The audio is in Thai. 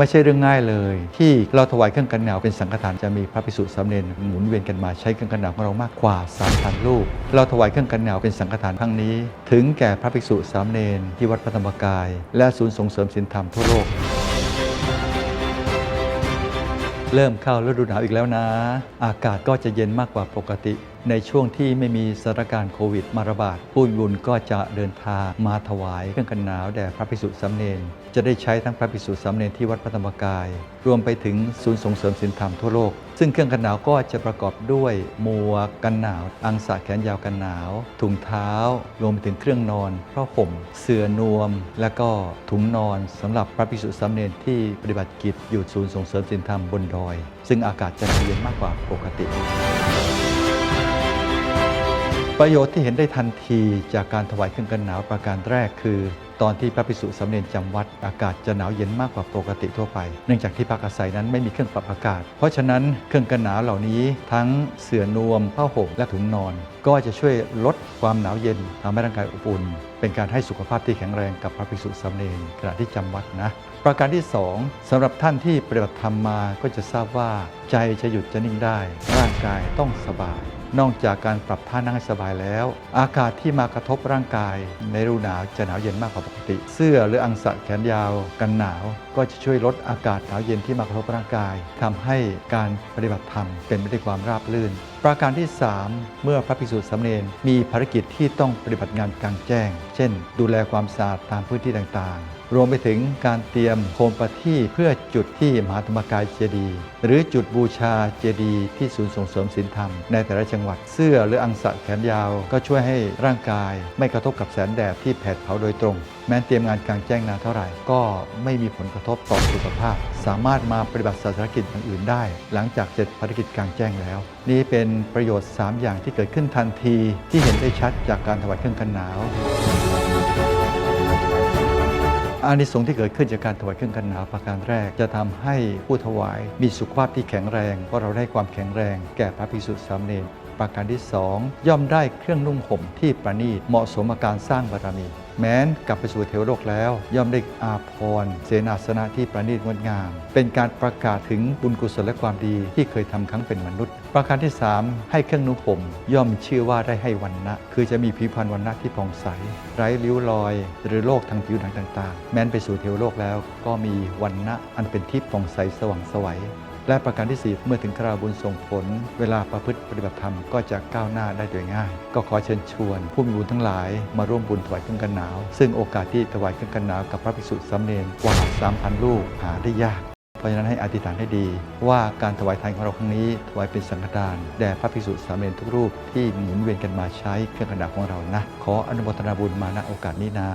ไม่ใช่เรื่องง่ายเลย ที่เราถวายเครื่องกันหนาวเป็นสังฆทานจะมีพระภิกษุสามเณรหมุนเวียนกันมาใช้เครื่องกันหนาวของเรามากกว่า3,000ลูกเราถวายเครื่องกันหนาวเป็นสังฆทานครั้งนี้ ถึงแก่พระภิกษุสามเณรที่วัดพระธรรมกาย และศูนย์ส่งเสริมศีลธรรมทั่วโลกเริ่มเข้าฤดูหนาวอีกแล้วนะ อากาศก็จะเย็นมากกว่าปกติในช่วงที่ไม่มีสถานการณ์โควิดมาระบาด ผู้มีบุญก็จะเดินทางมาถวายเครื่องกันหนาวแด่พระภิกษุสามเณรจะได้ใช้ทั้งพระภิกษุสามเณรที่วัดพระธรรมกาย รวมไปถึงศูนย์ส่งเสริมศีลธรรมทั่วโลก ซึ่งเครื่องกันหนาวก็จะประกอบด้วยหมวกกันหนาว อังสะแขนยาวกันหนาว ถุงเท้า รวมไปถึงเครื่องนอนผ้าห่ม เสื่อนวม และก็ถุงนอนสำหรับพระภิกษุสามเณรที่ปฏิบัติกิจอยู่ศูนย์ส่งเสริมศีลธรรมบนดอย ซึ่งอากาศจะเย็นมากกว่าปกติ ประโยชน์ที่เห็นได้ทันทีจากการถวายเครื่องกันหนาวประการแรกคือ ตอนที่พระภิกษุสามเณรจำวัดอากาศจะหนาวเย็นมากกว่าปกติทั่วไป เนื่องจากที่พักอาศัยนั้นไม่มีเครื่องปรับอากาศ เพราะฉะนั้นเครื่องกันหนาวเหล่านี้ทั้งเสื่อนวมผ้าห่มและถุงนอน ก็จะช่วยลดความหนาวเย็นทำให้ร่างกายอบอุ่น เป็นการให้สุขภาพที่แข็งแรงกับพระภิกษุสามเณรขณะที่จำวัดนะ ประการที่ 2สำหรับท่านที่ปฏิบัติธรรมมาก็จะทราบว่าใจจะหยุดจะนิ่งได้ ร่างกายต้องสบาย นอกจากการปรับท่านั่งให้สบายแล้ว อากาศที่มากระทบร่างกาย ในฤดูหนาวจะหนาวเย็นมากกว่าปกติ เสื้อหรืออังสะแขนยาว กันหนาว ก็จะช่วยลดอากาศหนาวเย็นที่มากระทบร่างกายทำให้การปฏิบัติธรรมเป็นไปด้วยความราบรื่น ประการที่ 3 เมื่อพระภิกษุสามเณรมีภารกิจที่ต้องปฏิบัติงานกลางแจ้ง เช่น ดูแลความสะอาดตามพื้นที่ต่างๆ รวมไปถึงการเตรียมโคมประทีเพื่อจุดที่มหาธรรมกายเจดีย์หรือจุดบูชาเจดีย์ที่ศูนย์ส่งเสริมศีลธรรมในแต่ละจังหวัดเสื้อหรืออังสะแขนยาว ก็ช่วยให้ร่างกาย ไม่กระทบกับแสงแดดที่แผดเผาโดยตรง แม้เตรียมงานกลางแจ้งนานเท่าไหร่ ก็ไม่มีผลกระทบต่อสุขภาพ สามารถมาปฏิบัติศาสนกิจอย่างอื่นได้ หลังจากเสร็จภารกิจกลางแจ้งแล้ว นี่เป็นประโยชน์ 3 อย่างที่เกิดขึ้นทันทีที่เห็นได้ชัดจากการถวายเครื่องกันหนาว อานิสงส์ที่เกิดขึ้นจากการถวายเครื่องกันหนาวประการแรก จะทำให้ผู้ถวายมีสุขภาพที่แข็งแรงเพราะเราได้ความแข็งแรงแก่พระภิกษุสามเณร ประการที่ 2 ย่อมได้เครื่องนุ่งห่มที่ประณีตเหมาะสมกับการสร้างบารมี แม้นกลับไปสู่เทวโลกแล้ว ย่อมได้อาภรณ์เสนาสนะที่ประณีตงดงาม เป็นการประกาศถึงบุญกุศลและความดีที่เคยทำครั้งเป็นมนุษย์ ประการที่ 3 ให้เครื่องนุ่งห่มย่อมชื่อว่าได้ให้วันนะคือจะมีผิวพรรณวันนะที่ผ่องใส ไร้ริ้วรอย หรือโรคทางผิวหนังต่าง ๆ แม้นไปสู่เทวโลกแล้วก็มีวันนะอันเป็นทิพย์ผ่องใสสว่างสวัย และประการที่ 4 เมื่อถึงคราวบุญส่งผล เวลาประพฤติปฏิบัติธรรมก็จะก้าวหน้าได้โดยง่าย ก็ขอเชิญชวน ผู้มีบุญทั้งหลายมาร่วมบุญถวายเครื่องกันหนาว ซึ่งโอกาสที่ถวายเครื่องกันหนาวกับพระภิกษุสามเณรกว่า 3,000 ลูกหาได้ยากเพราะฉะนั้นให้อธิษฐานให้ดี ว่าการถวายทานของเราครั้งนี้ ถวายเป็นสังฆทานแด่พระภิกษุสามเณรทุกรูปที่หมุนเวียนกันมาใช้เครื่องกันหนาวของเรานะ ขออนุโมทนาบุญมาณโอกาสนี้นะ